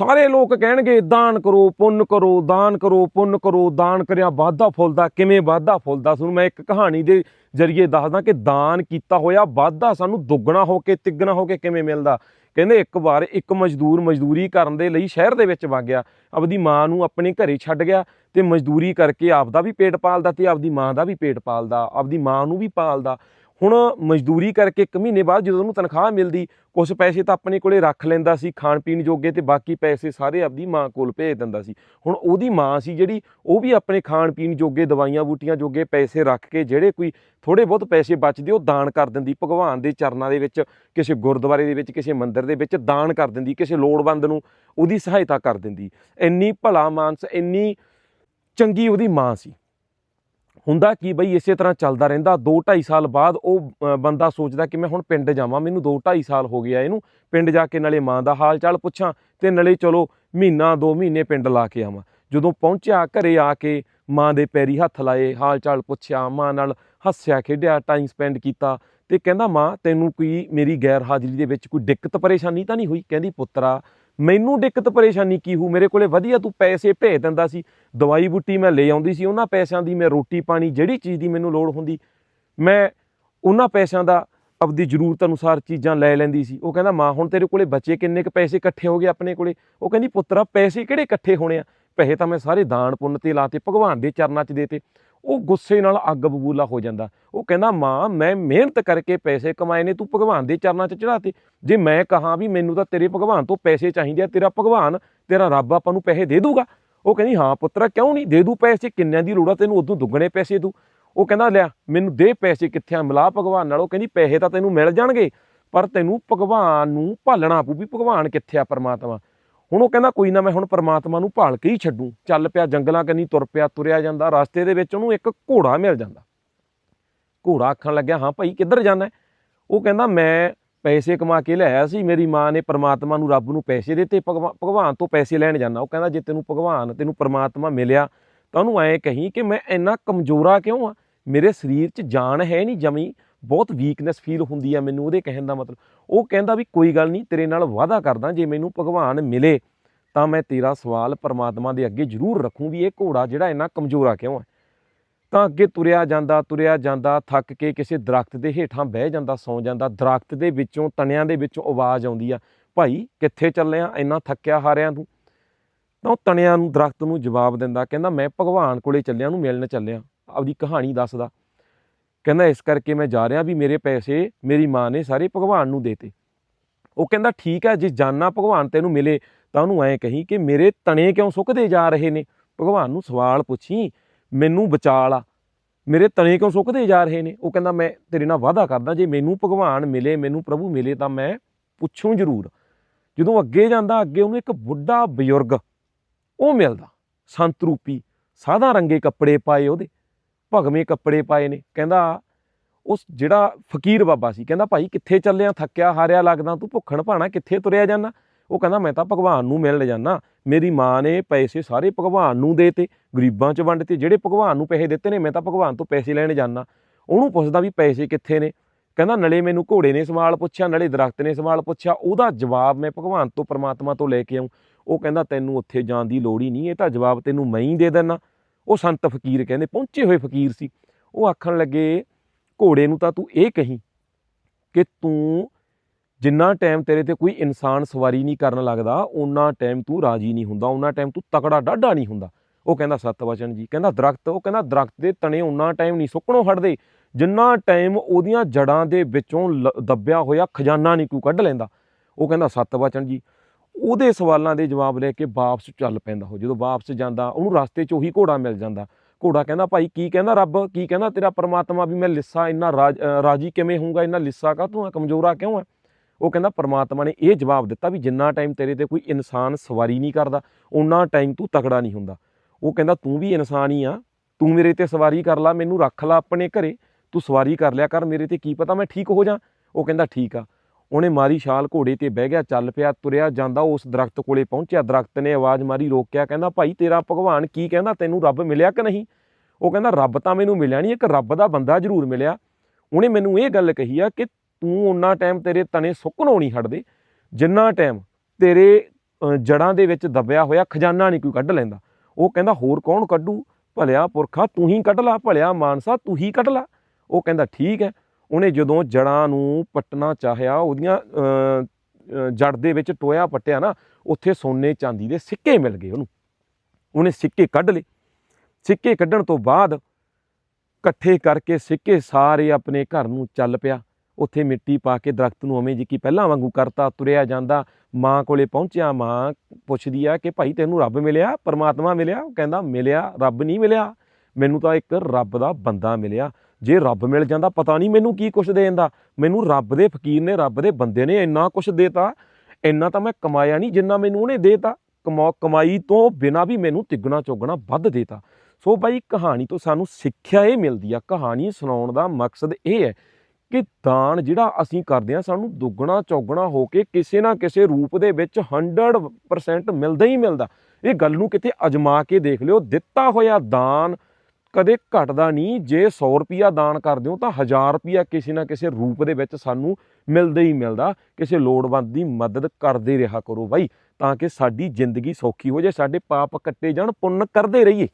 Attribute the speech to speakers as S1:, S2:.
S1: ਸਾਰੇ ਲੋਕ ਕਹਿਣਗੇ, ਦਾਨ ਕਰੋ, ਪੁੰਨ ਕਰੋ, ਦਾਨ ਕਰੋ, ਪੁੰਨ ਕਰੋ, ਦਾਨ ਕਰਿਆ ਵਾਧਾ ਫੁੱਲਦਾ ਕਿਵੇਂ ਵਾਧਾ ਫੁੱਲਦਾ ਤੁਹਾਨੂੰ ਮੈਂ ਇੱਕ ਕਹਾਣੀ ਦੇ ਜਰੀਏ ਦੱਸਦਾ ਕਿ ਦਾਨ ਕੀਤਾ ਹੋਇਆ ਵਾਧਾ ਸਾਨੂੰ ਦੁੱਗਣਾ ਹੋ ਕੇ, ਤਿੱਗਣਾ ਹੋ ਕੇ ਕਿਵੇਂ ਮਿਲਦਾ? ਕਹਿੰਦੇ ਇੱਕ ਵਾਰ ਇੱਕ ਮਜ਼ਦੂਰ ਮਜ਼ਦੂਰੀ ਕਰਨ ਦੇ ਲਈ ਸ਼ਹਿਰ ਦੇ ਵਿੱਚ ਵਗ ਗਿਆ। ਆਪਦੀ ਮਾਂ ਨੂੰ ਆਪਣੇ ਘਰੇ ਛੱਡ ਗਿਆ ਤੇ ਮਜ਼ਦੂਰੀ ਕਰਕੇ ਆਪਦਾ ਵੀ ਪੇਟ ਪਾਲਦਾ ਤੇ ਆਪਦੀ ਮਾਂ ਦਾ ਵੀ ਪੇਟ ਪਾਲਦਾ। ਆਪਦੀ ਮਾਂ ਨੂੰ ਵੀ ਪਾਲਦਾ। ਹੁਣ ਮਜ਼ਦੂਰੀ ਕਰਕੇ ਇੱਕ ਮਹੀਨੇ ਬਾਅਦ ਜਦੋਂ ਉਹਨੂੰ ਤਨਖਾਹ ਮਿਲਦੀ ਕੁਝ ਪੈਸੇ ਤਾਂ ਆਪਣੇ ਕੋਲੇ ਰੱਖ ਲੈਂਦਾ ਸੀ, ਖਾਣ ਪੀਣ ਜੋਗੇ ਤੇ ਬਾਕੀ ਪੈਸੇ ਸਾਰੇ ਆਪਦੀ ਮਾਂ ਕੋਲ ਭੇਜ ਦਿੰਦਾ ਸੀ। ਹੁਣ ਉਹਦੀ ਮਾਂ ਸੀ ਜਿਹੜੀ, ਉਹ ਵੀ ਆਪਣੇ ਖਾਣ ਪੀਣ ਜੋਗੇ, ਦਵਾਈਆਂ ਬੂਟੀਆਂ ਜੋਗੇ ਪੈਸੇ ਰੱਖ ਕੇ ਜਿਹੜੇ ਕੋਈ ਥੋੜੇ ਬਹੁਤ ਪੈਸੇ ਬਚਦੇ, ਉਹ ਦਾਨ ਕਰ ਦਿੰਦੀ। ਭਗਵਾਨ ਦੇ ਚਰਨਾਂ ਦੇ ਵਿੱਚ, ਕਿਸੇ ਗੁਰਦੁਆਰੇ ਦੇ ਵਿੱਚ, ਕਿਸੇ ਮੰਦਿਰ ਦੇ ਵਿੱਚ ਦਾਨ ਕਰ ਦਿੰਦੀ, ਕਿਸੇ ਲੋੜਵੰਦ ਨੂੰ ਉਹਦੀ ਸਹਾਇਤਾ ਕਰ ਦਿੰਦੀ। ਇੰਨੀ ਭਲਾ ਮਾਨਸ, ਇੰਨੀ ਚੰਗੀ ਉਹਦੀ ਮਾਂ ਸੀ। ਹੁੰਦਾ ਕੀ ਬਈ ਇਸੇ ਤਰ੍ਹਾਂ ਚੱਲਦਾ ਰਹਿੰਦਾ 2 2.5 ਸਾਲ ਬਾਅਦ ਉਹ ਬੰਦਾ ਸੋਚਦਾ ਕਿ ਮੈਂ ਹੁਣ ਪਿੰਡ ਜਾਵਾਂ, ਮੈਨੂੰ 2 2.5 ਸਾਲ ਹੋ ਗਿਆ ਇਹਨੂੰ, ਪਿੰਡ ਜਾ ਕੇ ਨਾਲੇ ਮਾਂ ਦਾ ਹਾਲ ਚਾਲ ਪੁੱਛਾਂ ਤੇ ਨਾਲੇ ਚਲੋ ਮਹੀਨਾ 2 ਮਹੀਨੇ ਪਿੰਡ ਲਾ ਕੇ ਆਵਾਂ। ਜਦੋਂ ਪਹੁੰਚਿਆ ਘਰੇ ਆ ਕੇ ਮਾਂ ਦੇ ਪੈਰੀ ਹੱਥ ਲਾਏ, ਹਾਲ ਚਾਲ ਪੁੱਛਿਆ, ਮਾਂ ਨਾਲ ਹੱਸਿਆ, ਖੇਡਿਆ ਟਾਈਮ ਸਪੈਂਡ ਕੀਤਾ ਤੇ ਕਹਿੰਦਾ, ਮਾਂ, ਤੈਨੂੰ ਕੋਈ ਮੇਰੀ ਗੈਰ ਹਾਜ਼ਰੀ ਦੇ ਵਿੱਚ ਕੋਈ ਦਿੱਕਤ, ਪਰੇਸ਼ਾਨੀ ਤਾਂ ਨਹੀਂ ਹੋਈ? ਕਹਿੰਦੀ, ਪੁੱਤਰਾ ਮੈਨੂੰ ਦਿੱਕਤ ਪਰੇਸ਼ਾਨੀ ਕੀ ਹੋ ਮੇਰੇ ਕੋਲੇ ਵਧੀਆ ਤੂੰ ਪੈਸੇ ਭੇਜ ਦਿੰਦਾ ਸੀ। ਦਵਾਈ ਬੁੱਟੀ ਮੈਂ ਲੈ ਆਉਂਦੀ ਸੀ, ਉਹਨਾਂ ਪੈਸਿਆਂ ਦੀ ਮੈਂ ਰੋਟੀ ਪਾਣੀ ਜਿਹੜੀ ਚੀਜ਼ ਦੀ ਮੈਨੂੰ ਲੋੜ ਹੁੰਦੀ, ਮੈਂ ਉਹਨਾਂ ਪੈਸਿਆਂ ਦਾ ਆਪਦੀ ਜ਼ਰੂਰਤ ਅਨੁਸਾਰ ਚੀਜ਼ਾਂ ਲੈ ਲੈਂਦੀ ਸੀ। ਉਹ ਕਹਿੰਦਾ, ਮਾਂ, ਹੁਣ ਤੇਰੇ ਕੋਲੇ ਬਚੇ ਕਿੰਨੇ ਕੁ ਪੈਸੇ ਇਕੱਠੇ ਹੋ ਗਏ ਆਪਣੇ ਕੋਲੇ? ਉਹ ਕਹਿੰਦੀ, ਪੁੱਤਰਾ, ਪੈਸੇ ਕਿਹੜੇ ਇਕੱਠੇ ਹੋਣੇ ਆ? ਪੈਸੇ ਤਾਂ ਮੈਂ ਸਾਰੇ ਦਾਨ ਪੁੰਨ ਤੇ ਲਾਤੇ, ਭਗਵਾਨ ਦੇ ਚਰਨਾਂ 'ਚ ਦੇਤੇ। ਉਹ ਗੁੱਸੇ ਨਾਲ ਅੱਗ ਬਬੂਲਾ ਹੋ ਜਾਂਦਾ। ਉਹ ਕਹਿੰਦਾ, ਮਾਂ, ਮੈਂ ਮਿਹਨਤ ਕਰਕੇ ਪੈਸੇ ਕਮਾਏ ਨੇ, ਤੂੰ ਭਗਵਾਨ ਦੇ ਚਰਨਾਂ 'ਚ ਚੜਾਤੇ ਜੇ ਮੈਂ ਕਹਾਂ ਵੀ ਮੈਨੂੰ ਤਾਂ ਤੇਰੇ ਭਗਵਾਨ ਤੋਂ ਪੈਸੇ ਚਾਹੀਦੇ ਆ, ਤੇਰਾ ਭਗਵਾਨ, ਤੇਰਾ ਰੱਬ ਆਪਾਂ ਨੂੰ ਪੈਸੇ ਦੇ ਦੂਗਾ। ਉਹ ਕਹਿੰਦੀ, ਹਾਂ ਪੁੱਤਰਾ, ਕਿਉਂ ਨਹੀਂ? ਦੇ ਦੂ ਪੈਸੇ, ਕਿੰਨਿਆਂ ਦੀ ਲੋੜ ਆ? ਤੈਨੂੰ ਉਦੋਂ ਦੁੱਗਣੇ ਪੈਸੇ ਦੂ। ਉਹ ਕਹਿੰਦਾ, ਲਿਆ, ਮੈਨੂੰ ਦੇ ਪੈਸੇ ਕਿੱਥੇ ਆ? ਮਿਲਾ ਭਗਵਾਨ ਨਾਲ। ਉਹ ਕਹਿੰਦੀ, ਪੈਸੇ ਤਾਂ ਤੈਨੂੰ ਮਿਲ ਜਾਣਗੇ, ਪਰ ਤੈਨੂੰ ਭਗਵਾਨ ਨੂੰ ਭਾਲਣਾ ਪਊ ਵੀ ਭਗਵਾਨ ਕਿੱਥੇ ਆ ਪਰਮਾਤਮਾ। ਹੁਣ ਉਹ ਕਹਿੰਦਾ ਕੋਈ ਨਾ ਮੈਂ ਹੁਣ ਪਰਮਾਤਮਾ ਨੂੰ ਭਾਲ ਕੇ ਹੀ ਛੱਡੂ। ਚੱਲ ਪਿਆ ਜੰਗਲਾਂ ਕੰਨੀ ਤੁਰ ਪਿਆ, ਤੁਰਿਆ ਜਾਂਦਾ, ਰਸਤੇ ਦੇ ਵਿੱਚ ਉਹਨੂੰ ਇੱਕ ਘੋੜਾ ਮਿਲ ਜਾਂਦਾ। ਘੋੜਾ ਆਖਣ ਲੱਗਿਆ, ਹਾਂ ਭਾਈ, ਕਿੱਧਰ ਜਾਣਾ ਉਹ ਕਹਿੰਦਾ, ਮੈਂ ਪੈਸੇ ਕਮਾ ਕੇ ਲਿਆਇਆ ਸੀ, ਮੇਰੀ ਮਾਂ ਨੇ ਪਰਮਾਤਮਾ ਨੂੰ ਰੱਬ ਨੂੰ ਪੈਸੇ ਦਿੱਤੇ, ਭਗਵਾ- ਭਗਵਾਨ ਤੋਂ ਪੈਸੇ ਲੈਣ ਜਾਣਾ। ਉਹ ਕਹਿੰਦਾ, ਜੇ ਤੈਨੂੰ ਭਗਵਾਨ, ਤੈਨੂੰ ਪਰਮਾਤਮਾ ਮਿਲਿਆ, ਤਾਂ ਉਹਨੂੰ ਐਂ ਕਹੀਂ ਕਿ ਮੈਂ ਇੰਨਾ ਕਮਜ਼ੋਰਾ ਕਿਉਂ ਆ? ਮੇਰੇ ਸਰੀਰ 'ਚ ਜਾਨ ਹੈ ਨਹੀਂ ਜਮੀ। ਬਹੁਤ ਵੀਕਨੈਸ ਫੀਲ ਹੁੰਦੀ ਆ ਮੈਨੂੰ ਉਹਦੇ ਕਹਿਣ ਦਾ ਮਤਲਬ। ਉਹ ਕਹਿੰਦਾ ਵੀ ਕੋਈ ਗੱਲ ਨਹੀਂ, ਤੇਰੇ ਨਾਲ ਵਾਅਦਾ ਕਰਦਾ, ਜੇ ਮੈਨੂੰ ਭਗਵਾਨ ਮਿਲੇ, ਤਾਂ ਮੈਂ ਤੇਰਾ ਸਵਾਲ ਪਰਮਾਤਮਾ ਦੇ ਅੱਗੇ ਜ਼ਰੂਰ ਰੱਖੂੰ ਵੀ ਇਹ ਘੋੜਾ ਜਿਹੜਾ ਇੰਨਾ ਕਮਜ਼ੋਰਾ ਕਿਉਂ ਹੈ ਤਾਂ ਅੱਗੇ ਤੁਰਿਆ ਜਾਂਦਾ ਤੁਰਿਆ ਜਾਂਦਾ, ਥੱਕ ਕੇ ਕਿਸੇ ਦਰਖਤ ਦੇ ਹੇਠਾਂ ਬਹਿ ਜਾਂਦਾ, ਸੌਂ ਜਾਂਦਾ, ਦਰਖਤ ਦੇ ਵਿੱਚੋਂ, ਤਣਿਆਂ ਦੇ ਵਿੱਚੋਂ ਆਵਾਜ਼ ਆਉਂਦੀ ਆ, ਭਾਈ, ਕਿੱਥੇ ਚੱਲਿਆ? ਇੰਨਾ ਥੱਕਿਆ ਹਾਰਿਆਂ ਤੂੰ? ਤਾਂ ਉਹ ਤਣਿਆਂ ਨੂੰ, ਦਰਖਤ ਨੂੰ ਜਵਾਬ ਦਿੰਦਾ, ਕਹਿੰਦਾ, ਮੈਂ ਭਗਵਾਨ ਕੋਲੇ ਚੱਲਿਆ ਨੂੰ ਮਿਲਣ ਚੱਲਿਆ। ਆਪਦੀ ਕਹਾਣੀ ਦੱਸਦਾ। ਕਹਿੰਦਾ, ਇਸ ਕਰਕੇ ਮੈਂ ਜਾ ਰਿਹਾ ਵੀ ਮੇਰੇ ਪੈਸੇ ਮੇਰੀ ਮਾਂ ਨੇ ਸਾਰੇ ਭਗਵਾਨ ਨੂੰ ਦੇਤੇ। ਉਹ ਕਹਿੰਦਾ, ਠੀਕ ਹੈ, ਜੇ ਜਾਨਾ ਭਗਵਾਨ ਤੈਨੂੰ ਮਿਲੇ, ਤਾਂ ਉਹਨੂੰ ਐਂ ਕਹੀਂ ਕਿ ਮੇਰੇ ਤਣੇ ਕਿਉਂ ਸੁੱਕਦੇ ਜਾ ਰਹੇ ਨੇ? ਭਗਵਾਨ ਨੂੰ ਸਵਾਲ ਪੁੱਛੀ, ਮੈਨੂੰ ਬਚਾ ਲਾ। ਮੇਰੇ ਤਣੇ ਕਿਉਂ ਸੁੱਕਦੇ ਜਾ ਰਹੇ ਨੇ? ਉਹ ਕਹਿੰਦਾ, ਮੈਂ ਤੇਰੇ ਨਾਲ ਵਾਅਦਾ ਕਰਦਾ, ਜੇ ਮੈਨੂੰ ਭਗਵਾਨ ਮਿਲੇ, ਮੈਨੂੰ ਪ੍ਰਭੂ ਮਿਲੇ, ਤਾਂ ਮੈਂ ਪੁੱਛੂੰ ਜ਼ਰੂਰ। ਜਦੋਂ ਅੱਗੇ ਜਾਂਦਾ, ਅੱਗੇ ਉਹਨੂੰ ਇੱਕ ਬੁੱਢਾ ਬਜ਼ੁਰਗ ਉਹ ਮਿਲਦਾ, ਸੰਤ ਰੂਪੀ ਸਾਦਾ ਰੰਗੇ ਕੱਪੜੇ ਪਾਏ ਉਹਦੇ। ਭਗਵੇਂ ਕੱਪੜੇ ਪਾਏ ਨੇ। ਕਹਿੰਦਾ, ਉਸ ਜਿਹੜਾ ਫਕੀਰ ਬਾਬਾ ਸੀ, ਕਹਿੰਦਾ, ਭਾਈ ਕਿੱਥੇ ਚੱਲਿਆ? ਥੱਕਿਆ, ਹਾਰਿਆ, ਲੱਗਦਾ, ਤੂੰ ਭੁੱਖਣ ਭਾਣਾ, ਕਿੱਥੇ ਤੁਰਿਆ ਜਾਂਦਾ? ਉਹ ਕਹਿੰਦਾ, ਮੈਂ ਤਾਂ ਭਗਵਾਨ ਨੂੰ ਮਿਲਣ ਜਾਣਾ ਮੇਰੀ ਮਾਂ ਨੇ ਪੈਸੇ ਸਾਰੇ ਭਗਵਾਨ ਨੂੰ ਦੇਤੇ, ਗਰੀਬਾਂ 'ਚ ਵੰਡਤੇ। ਜਿਹੜੇ ਭਗਵਾਨ ਨੂੰ ਪੈਸੇ ਦਿੱਤੇ ਨੇ, ਮੈਂ ਤਾਂ ਭਗਵਾਨ ਤੋਂ ਪੈਸੇ ਲੈਣ ਜਾਣਾ ਉਹਨੂੰ ਪੁੱਛਦਾ ਵੀ ਪੈਸੇ ਕਿੱਥੇ ਨੇ? ਕਹਿੰਦਾ, ਨਲੇ ਮੈਨੂੰ ਘੋੜੇ ਨੇ ਸਵਾਲ ਪੁੱਛਿਆ, ਨਲੇ ਦਰਖਤ ਨੇ ਸਵਾਲ ਪੁੱਛਿਆ। ਉਹਦਾ ਜਵਾਬ ਮੈਂ ਭਗਵਾਨ ਤੋਂ ਪਰਮਾਤਮਾ ਤੋਂ ਲੈ ਕੇ ਆਉਂ ਉਹ ਕਹਿੰਦਾ, ਤੈਨੂੰ ਉੱਥੇ ਜਾਣ ਦੀ ਲੋੜ ਹੀ ਨਹੀਂ, ਇਹ ਤਾਂ ਜਵਾਬ ਤੈਨੂੰ ਮੈਂ ਹੀ ਦੇ ਦੇਣਾ ਉਹ ਸੰਤ ਫਕੀਰ ਕਹਿੰਦੇ, ਪਹੁੰਚੇ ਹੋਏ ਫਕੀਰ ਸੀ। ਉਹ ਆਖਣ ਲੱਗੇ, ਘੋੜੇ ਨੂੰ ਤਾਂ ਤੂੰ ਇਹ ਕਹੀਂ ਕਿ ਤੂੰ ਜਿੰਨਾ ਟਾਈਮ ਤੇਰੇ ਤੇ ਕੋਈ ਇਨਸਾਨ ਸਵਾਰੀ ਨਹੀਂ ਕਰਨ ਲੱਗਦਾ ਉਹਨਾਂ ਟਾਈਮ ਤੂੰ ਰਾਜੀ ਨਹੀਂ ਹੁੰਦਾ ਉਹਨਾਂ ਟਾਈਮ ਤੂੰ ਤਕੜਾ ਡਾਢਾ ਨਹੀਂ ਹੁੰਦਾ। ਉਹ ਕਹਿੰਦਾ ਸਤ ਵਚਨ ਜੀ, ਕਹਿੰਦਾ, ਦਰਖਤ, ਉਹ ਕਹਿੰਦਾ, ਦਰਖਤ ਦੇ ਤਣੇ ਉਹਨਾਂ ਟਾਈਮ ਨਹੀਂ ਸੁੱਕਣੋਂ ਹਟਦੇ, ਜਿੰਨਾ ਟਾਈਮ ਉਹਦੀਆਂ ਜੜਾਂ ਦੇ ਵਿੱਚੋਂ ਲ- ਦੱਬਿਆ ਹੋਇਆ ਖਜ਼ਾਨਾ ਨਹੀਂ ਕੋਈ ਕੱਢ ਲੈਂਦਾ। ਉਹ ਕਹਿੰਦਾ ਸਤ ਵਚਨ ਜੀ ਉਹਦੇ ਸਵਾਲਾਂ ਦੇ ਜਵਾਬ ਲੈ ਕੇ ਵਾਪਸ ਚੱਲ ਪੈਂਦਾ ਉਹ। ਜਦੋਂ ਵਾਪਸ ਜਾਂਦਾ, ਉਹਨੂੰ ਰਸਤੇ 'ਚ ਉਹੀ ਘੋੜਾ ਮਿਲ ਜਾਂਦਾ। ਘੋੜਾ ਕਹਿੰਦਾ, ਭਾਈ ਕੀ ਕਹਿੰਦਾ ਰੱਬ? ਕੀ ਕਹਿੰਦਾ ਤੇਰਾ ਪਰਮਾਤਮਾ ਵੀ ਮੈਂ ਲਿੱਸਾ ਇੰਨਾ ਰਾਜ- ਰਾਜੀ ਕਿਵੇਂ ਹੋਊਗਾ? ਇੰਨਾ ਲਿੱਸਾ ਕਾ ਤੂੰ ਕਮਜ਼ੋਰਾ ਕਿਉਂ ਆ? ਉਹ ਕਹਿੰਦਾ, ਪਰਮਾਤਮਾ ਨੇ ਇਹ ਜਵਾਬ ਦਿੱਤਾ ਵੀ ਜਿੰਨਾ ਟਾਈਮ ਤੇਰੇ ਤੇ ਕੋਈ ਇਨਸਾਨ ਸਵਾਰੀ ਨਹੀਂ ਕਰਦਾ ਉਹਨਾਂ ਟਾਈਮ ਤੂੰ ਤਕੜਾ ਨਹੀਂ ਹੁੰਦਾ। ਉਹ ਕਹਿੰਦਾ, ਤੂੰ ਵੀ ਇਨਸਾਨ ਹੀ ਆ। ਤੂੰ ਮੇਰੇ ਤੇ ਸਵਾਰੀ ਕਰ ਲੈ, ਮੈਨੂੰ ਰੱਖ ਲੈ ਆਪਣੇ ਘਰੇ। ਤੂੰ ਸਵਾਰੀ ਕਰ ਲਿਆ ਕਰ, ਮੇਰੇ ਤੇ ਕੀ ਪਤਾ ਮੈਂ ਠੀਕ ਹੋ ਜਾ? ਉਹ ਕਹਿੰਦਾ, ਠੀਕ ਆ। ਉਹਨੇ ਮਾਰੀ ਛਾਲ ਘੋੜੇ ਤੇ ਬਹਿ ਗਿਆ ਚੱਲ ਪਿਆ ਤੁਰਿਆ ਜਾਂਦਾ ਉਸ ਦਰਖਤ ਕੋਲੇ ਪਹੁੰਚਿਆ। ਦਰਖਤ ਨੇ ਆਵਾਜ਼ ਮਾਰੀ ਰੋਕਿਆ ਕਹਿੰਦਾ ਭਾਈ ਤੇਰਾ ਭਗਵਾਨ ਕੀ ਕਹਿੰਦਾ? ਤੈਨੂੰ ਰੱਬ ਮਿਲਿਆ ਕਿ ਨਹੀਂ? ਉਹ ਕਹਿੰਦਾ ਰੱਬ ਤਾਂ ਮੈਨੂੰ ਮਿਲਿਆ ਨਹੀਂ ਇੱਕ ਰੱਬ ਦਾ ਬੰਦਾ ਜ਼ਰੂਰ ਮਿਲਿਆ। ਉਹਨੇ ਮੈਨੂੰ ਇਹ ਗੱਲ ਕਹੀ ਆ ਕਿ ਤੂੰ ਉਹਨਾਂ ਟਾਈਮ ਤੇਰੇ ਤਣੇ ਸੁੱਕਣੋਂ ਨਹੀਂ ਹਟਦੇ ਜਿੰਨਾ ਟਾਈਮ ਤੇਰੇ ਅ, ਜੜਾਂ ਦੇ ਵਿੱਚ ਦੱਬਿਆ ਹੋਇਆ ਖਜ਼ਾਨਾ ਨਹੀਂ ਕੋਈ ਕੱਢ ਲੈਂਦਾ। ਉਹ ਕਹਿੰਦਾ ਹੋਰ ਕੌਣ ਕੱਢੂ? ਭਲਿਆ ਪੁਰਖਾ ਤੂੰ ਹੀ ਕੱਢ ਲਾ ਭਲਿਆ ਮਾਨਸਾ ਤੂੰ ਹੀ ਕੱਢ ਲਾ। ਉਹ ਕਹਿੰਦਾ ਠੀਕ ਹੈ ਉਹਨੇ ਜਦੋਂ ਜੜਾਂ ਨੂੰ ਪੱਟਣਾ ਚਾਹਿਆ, ਉਹਦੀਆਂ ਜੜ ਦੇ ਵਿੱਚ ਟੋਇਆ ਪੱਟਿਆ ਨਾ, ਉੱਥੇ ਸੋਨੇ ਚਾਂਦੀ ਦੇ ਸਿੱਕੇ ਮਿਲ ਗਏ ਉਹਨੂੰ। ਉਹਨੇ ਸਿੱਕੇ ਕੱਢ ਲਏ। ਸਿੱਕੇ ਕੱਢਣ ਤੋਂ ਬਾਅਦ ਇਕੱਠੇ ਕਰਕੇ ਸਿੱਕੇ ਸਾਰੇ ਆਪਣੇ ਘਰ ਨੂੰ ਚੱਲ ਪਿਆ। ਉੱਥੇ ਮਿੱਟੀ ਪਾ ਕੇ ਦਰਖਤ ਨੂੰ ਉਵੇਂ ਜੀ ਕੀ ਪਹਿਲਾਂ ਵਾਂਗੂ ਕਰਤਾ, ਤੁਰਿਆ ਜਾਂਦਾ। ਮਾਂ ਕੋਲੇ ਪਹੁੰਚਿਆ, ਮਾਂ ਪੁੱਛਦੀ ਆ ਕਿ ਭਾਈ ਤੈਨੂੰ ਰੱਬ ਮਿਲਿਆ? ਪਰਮਾਤਮਾ ਮਿਲਿਆ? ਉਹ ਕਹਿੰਦਾ, ਮਿਲਿਆ, ਰੱਬ ਨਹੀਂ ਮਿਲਿਆ। ਮੈਨੂੰ ਤਾਂ ਇੱਕ ਰੱਬ ਦਾ ਬੰਦਾ ਮਿਲਿਆ। ਜੇ ਰੱਬ ਮਿਲ ਜਾਂਦਾ, ਪਤਾ ਨਹੀਂ ਮੈਨੂੰ ਕੀ ਕੁਛ ਦੇ। ਦਿੰਦਾ ਮੈਨੂੰ ਰੱਬ ਦੇ ਫਕੀਰ ਨੇ, ਰੱਬ ਦੇ ਬੰਦੇ ਨੇ ਇੰਨਾ ਕੁਛ ਦੇਤਾ। ਇੰਨਾ ਤਾਂ ਮੈਂ ਕਮਾਇਆ ਨਹੀਂ ਜਿੰਨਾ ਮੈਨੂੰ ਉਹਨੇ ਦੇਤਾ। ਕਮਾ, ਕਮਾਈ ਤੋਂ ਬਿਨਾ ਵੀ ਮੈਨੂੰ ਤਿੱਗਣਾ ਚੋਗਣਾ ਵੱਧ ਦੇਤਾ। ਸੋ ਬਾਈ, ਕਹਾਣੀ ਤੋਂ ਸਾਨੂੰ ਸਿੱਖਿਆ ਇਹ ਮਿਲਦੀ ਆ। ਕਹਾਣੀ ਸੁਣਾਉਣ ਦਾ ਮਕਸਦ ਇਹ ਹੈ ਕਿ ਦਾਨ ਜਿਹੜਾ ਅਸੀਂ ਕਰਦੇ ਆ ਸਾਨੂੰ ਦੁੱਗਣਾ ਚੌਗਣਾ ਹੋ ਕੇ ਕਿਸੇ ਨਾ ਕਿਸੇ ਰੂਪ ਦੇ ਵਿੱਚ 100% ਮਿਲਦਾ ਹੀ ਮਿਲਦਾ। ਇਹ ਗੱਲ ਨੂੰ ਕਿਤੇ ਅਜਮਾ ਕੇ ਦੇਖ ਲਿਓ। ਦਿੱਤਾ ਹੋਇਆ ਦਾਨ ਕਦੇ ਘਟਦਾ ਨਹੀਂ। ਜੇ 100 ਰੁਪਿਆ ਦਾਨ ਕਰਦੇ ਹੋ ਤਾਂ 1000 ਰੁਪਿਆ ਕਿਸੇ ਨਾ ਕਿਸੇ ਰੂਪ ਦੇ ਵਿੱਚ ਸਾਨੂੰ ਮਿਲਦਾ ਹੀ ਮਿਲਦਾ। ਕਿਸੇ ਲੋੜਵੰਦ ਦੀ ਮਦਦ ਕਰਦੇ ਰਿਹਾ ਕਰੋ ਬਾਈ, ਤਾਂ ਕਿ ਸਾਡੀ ਜ਼ਿੰਦਗੀ ਸੌਖੀ ਹੋ ਜਾਏ, ਸਾਡੇ ਪਾਪ ਕੱਟੇ ਜਾਣ, ਪੁੰਨ ਕਰਦੇ ਰਹੀਏ।